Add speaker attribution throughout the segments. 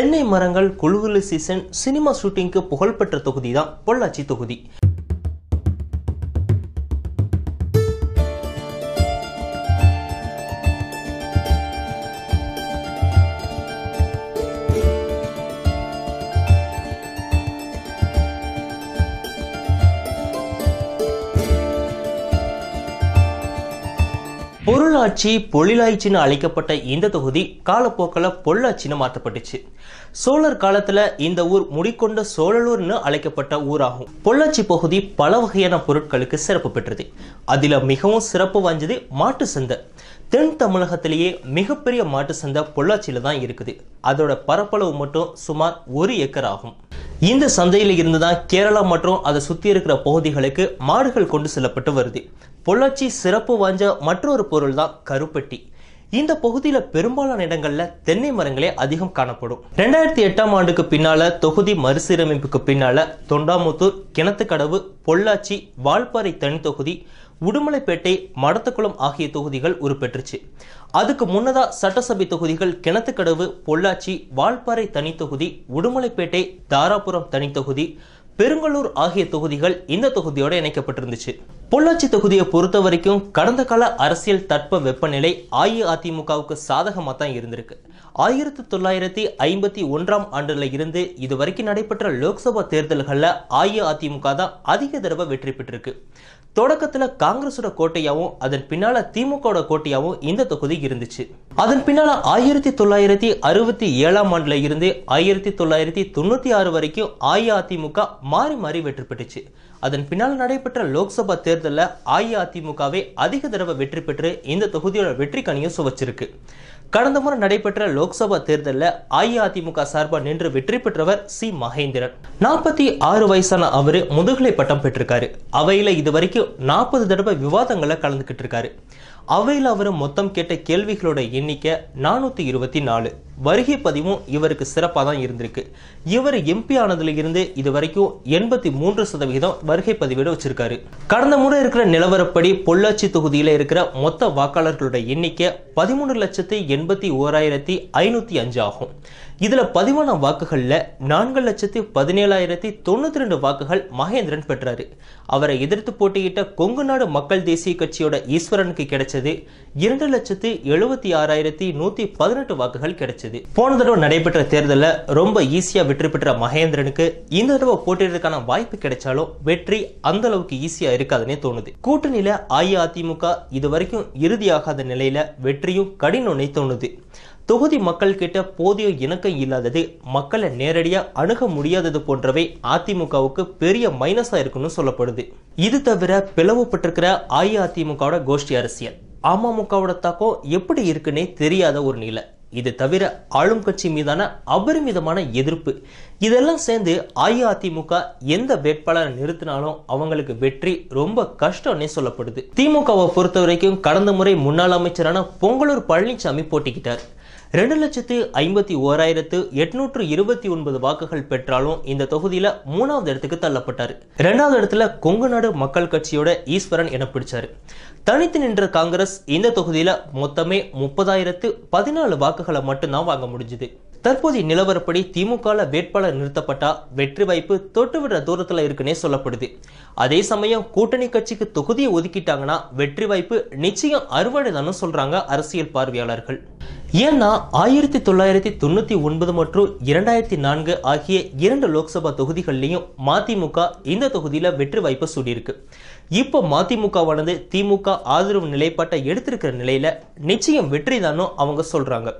Speaker 1: தென்னை மரங்கள் குழுகுலு season cinema ஷூட்டிங்க்கு புகழ்பெற்ற தொகுதி தான் பொள்ளாச்சி தொகுதி. பொருளாட்சி பொழிலாய்ச்சின்னு அழைக்கப்பட்ட இந்த தொகுதி காலப்போக்கில் பொள்ளாச்சின்னு மாற்றப்பட்டுச்சு. சோழர் காலத்துல இந்த ஊர் முடிக்கொண்ட சோழலூர்னு அழைக்கப்பட்ட ஊராகும். பொள்ளாச்சி பகுதி பல வகையான பொருட்களுக்கு சிறப்பு பெற்றது. அதில் மிகவும் சிறப்பு வாய்ந்தது மாட்டு சந்தை. தென் தமிழகத்திலேயே மிகப்பெரிய மாட்டு சந்தை பொள்ளாச்சியில தான் இருக்குது. அதோட பரப்பளவு மட்டும் சுமார் ஒரு ஏக்கர் ஆகும். இந்த சந்தையில இருந்து தான் கேரளா மற்றும் அதை சுற்றி இருக்கிற பகுதிகளுக்கு மாடுகள் கொண்டு செல்லப்பட்டு வருது. பொள்ளாச்சி சிறப்பு வாய்ந்த மற்றொரு பொருள் தான் கருப்பட்டி. இந்த பகுதியில பெரும்பாலான இடங்கள்ல தென்னை மரங்களே அதிகம் காணப்படும். ரெண்டாயிரத்தி எட்டாம் ஆண்டுக்கு பின்னால தொகுதி மறுசீரமைப்புக்கு பின்னால தொண்டாமுத்தூர் கிணத்துக்கடவு பொள்ளாச்சி வால்பாறை தனி தொகுதி உடுமலைப்பேட்டை மடத்துக்குளம் ஆகிய தொகுதிகள் உருப்பெற்றுச்சு. அதுக்கு முன்னதா சட்டசபை தொகுதிகள் கிணத்துக்கடவு பொள்ளாச்சி வால்பாறை தனி தொகுதி உடுமலைப்பேட்டை தாராபுரம் தனி தொகுதி பெருங்கலூர் ஆகிய தொகுதிகள் இந்த தொகுதியோட இணைக்கப்பட்டிருந்துச்சு. பொள்ளாச்சி தொகுதியை பொறுத்த வரைக்கும் கடந்த கால அரசியல் தட்ப வெப்பநிலை அஇஅதிமுகவுக்கு சாதகமாக தான் இருந்திருக்கு. ஆயிரத்தி தொள்ளாயிரத்தி ஐம்பத்தி ஒன்றாம் ஆண்டுல இருந்து இது வரைக்கும் நடைபெற்ற லோக்சபா தேர்தல்களில் அஇஅதிமுக தான் அதிக தடவை வெற்றி பெற்றிருக்கு. தொடக்கத்துல காங்கிரஸோட கோட்டையாவும் அதன் பின்னால திமுகவோட கோட்டையாவும் இந்த தொகுதி இருந்துச்சு. அதன் பின்னால ஆயிரத்தி தொள்ளாயிரத்தி அறுபத்தி ஏழாம் ஆண்டுல இருந்து ஆயிரத்தி தொள்ளாயிரத்தி தொண்ணூத்தி ஆறு வரைக்கும் அஇஅதிமுக மாறி மாறி வெற்றி பெற்றுச்சு. அதன் பின்னால் நடைபெற்ற லோக்சபா தேர்தலில் அஇஅதிமுகவே அதிக தடவை வெற்றி பெற்று இந்த தொகுதியோட வெற்றி கணியும் சுவச்சிருக்கு. கடந்த முறை நடைபெற்ற லோக்சபா தேர்தலில் அஇஅதிமுக சார்பாக நின்று வெற்றி பெற்றவர் சி. மகேந்திரன். நாற்பத்தி ஆறு வயசான அவர் முதுகலை பட்டம் பெற்றிருக்காரு. அவையில் இது வரைக்கும் நாற்பது தடவை விவாதங்களை கலந்துக்கிட்டு இருக்காரு அவையில் அவர் மொத்தம் கேட்ட கேள்விகளோட எண்ணிக்கை நானூற்றி இருபத்தி நாலு. வருகை பதிவும் இவருக்கு சிறப்பாக தான் இருந்திருக்கு. இவர் எம்பி ஆனதுல இருந்து இது வரைக்கும் எண்பத்தி மூன்று சதவிகிதம் வருகை பதிவேடு வச்சிருக்காரு. கடந்த முறை இருக்கிற நிலவரப்படி பொள்ளாச்சி தொகுதியில் இருக்கிற மொத்த வாக்காளர்களோட எண்ணிக்கை பதிமூணு லட்சத்தி எண்பத்தி ஓராயிரத்தி ஐநூத்தி அஞ்சு ஆகும். இதுல பதிவான வாக்குகள்ல நான்கு லட்சத்தி பதினேழாயிரத்தி தொண்ணூத்தி ரெண்டு வாக்குகள் மகேந்திரன் பெற்றாரு. அவரை எதிர்த்து போட்டியிட்ட கொங்கு நாடு மக்கள் தேசிய கட்சியோட ஈஸ்வரனுக்கு கிடைச்சது இரண்டு லட்சத்து எழுபத்தி ஆறாயிரத்தி நூத்தி பதினெட்டு வாக்குகள் கிடைச்சது. போன தடவை நடைபெற்ற தேர்தலில் ரொம்ப ஈஸியா வெற்றி பெற்ற மகேந்திரனுக்கு இந்த தடவை போட்டியிடுறதுக்கான வாய்ப்பு கிடைச்சாலும் வெற்றி அந்த அளவுக்கு ஈஸியா இருக்காதுன்னே தோணுது. கூட்டணியில அஇஅதிமுக இது வரைக்கும் இறுதியாகாத நிலையில வெற்றியும் கடினம்னே தோணுது. தொகுதி மக்கள் கிட்ட போதிய இணக்கம் இல்லாதது மக்களை நேரடியா அணுக முடியாதது போன்றவை அதிமுகவுக்கு பெரிய மைனஸாக இருக்குன்னு சொல்லப்படுது. இது தவிர பிளவுபட்டிருக்கிற அஇஅதிமுகவோட கோஷ்டி அரசியல். அமமுகவோட தாக்கம் எப்படி இருக்குன்னே தெரியாத ஒரு நிலை. இது தவிர ஆளும் கட்சி மீதான அபரிமிதமான எதிர்ப்பு. இதெல்லாம் சேர்ந்து அஇஅதிமுக எந்த வேட்பாளரை நிறுத்தினாலும் அவங்களுக்கு வெற்றி ரொம்ப கஷ்டம்னே சொல்லப்படுது. திமுகவை பொறுத்த வரைக்கும் கடந்த முறை முன்னாள் அமைச்சரான பொங்கலூர் பழனிசாமி போட்டிக்கிட்டார் ரெண்டு லட்சத்து ஐம்பத்தி ஓராயிரத்து எட்நூற்று இருபத்தி ஒன்பது வாக்குகள் பெற்றாலும் இந்த தொகுதியில மூணாவது இடத்துக்கு தள்ளப்பட்டார். இரண்டாவது இடத்துல கொங்கு நாடு மக்கள் கட்சியோட ஈஸ்வரன் என பிடிச்சார். தனித்து நின்ற காங்கிரஸ் இந்த தொகுதியில மொத்தமே முப்பதாயிரத்து பதினாலு வாக்குகளை மட்டும்தான் வாங்க முடிஞ்சுது. தற்போதைய நிலவரப்படி திமுக வேட்பாளர் நிறுத்தப்பட்டா வெற்றி வாய்ப்பு தொட்டுவிடுற தூரத்தில் தூரத்துல இருக்குன்னே சொல்லப்படுது. அதே சமயம் கூட்டணி கட்சிக்கு தொகுதியை ஒதுக்கிட்டாங்கன்னா வெற்றி வாய்ப்பு நிச்சயம் அறுவடைதான்னு சொல்றாங்க அரசியல் பார்வையாளர்கள். ஏன்னா ஆயிரத்தி தொள்ளாயிரத்தி தொண்ணூற்றி ஒன்பது மற்றும் இரண்டாயிரத்தி நான்கு ஆகிய இரண்டு லோக்சபா தொகுதிகள்லையும் மதிமுக இந்த தொகுதியில் வெற்றி வாய்ப்பு சூடியிருக்கு இப்போ மதிமுகவானது திமுக ஆதரவு நிலைப்பாட்டை எடுத்திருக்கிற நிலையில் நிச்சயம் வெற்றி தானும் அவங்க சொல்கிறாங்க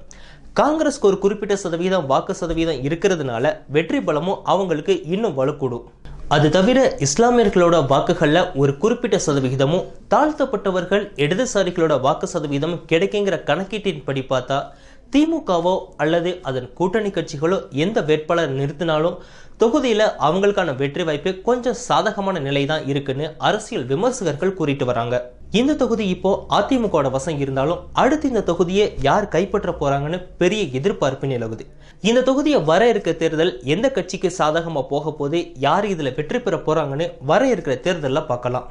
Speaker 1: காங்கிரஸ்க்கு ஒரு குறிப்பிட்ட சதவீதம் வாக்கு சதவீதம் இருக்கிறதுனால வெற்றி பலமும் அவங்களுக்கு இன்னும் வலுக்கூடும். அது தவிர இஸ்லாமியர்களோட வாக்குகளில் ஒரு குறிப்பிட்ட சதவிகிதமும் தாழ்த்தப்பட்டவர்கள் இடதுசாரிகளோட வாக்கு சதவீதம் கிடைக்குங்கிற கணக்கீட்டின்படி பார்த்தா திமுகவோ அல்லது அதன் கூட்டணி கட்சிகளோ எந்த வேட்பாளர் நிறுத்தினாலும் தொகுதியில் அவங்களுக்கான வெற்றி வாய்ப்பு கொஞ்சம் சாதகமான நிலை தான் இருக்குன்னு அரசியல் விமர்சகர்கள் கூறிட்டு வராங்க. இந்த தொகுதி இப்போ அதிமுகவோட வசம் இருந்தாலும் அடுத்து இந்த தொகுதியை யார் கைப்பற்ற போறாங்கன்னு பெரிய எதிர்பார்ப்பு நிலவுது. இந்த தொகுதியை வர இருக்க தேர்தல் எந்த கட்சிக்கு சாதகமா போக போது யார் இதுல வெற்றி பெற போறாங்கன்னு வர இருக்கிற தேர்தலில் பார்க்கலாம்.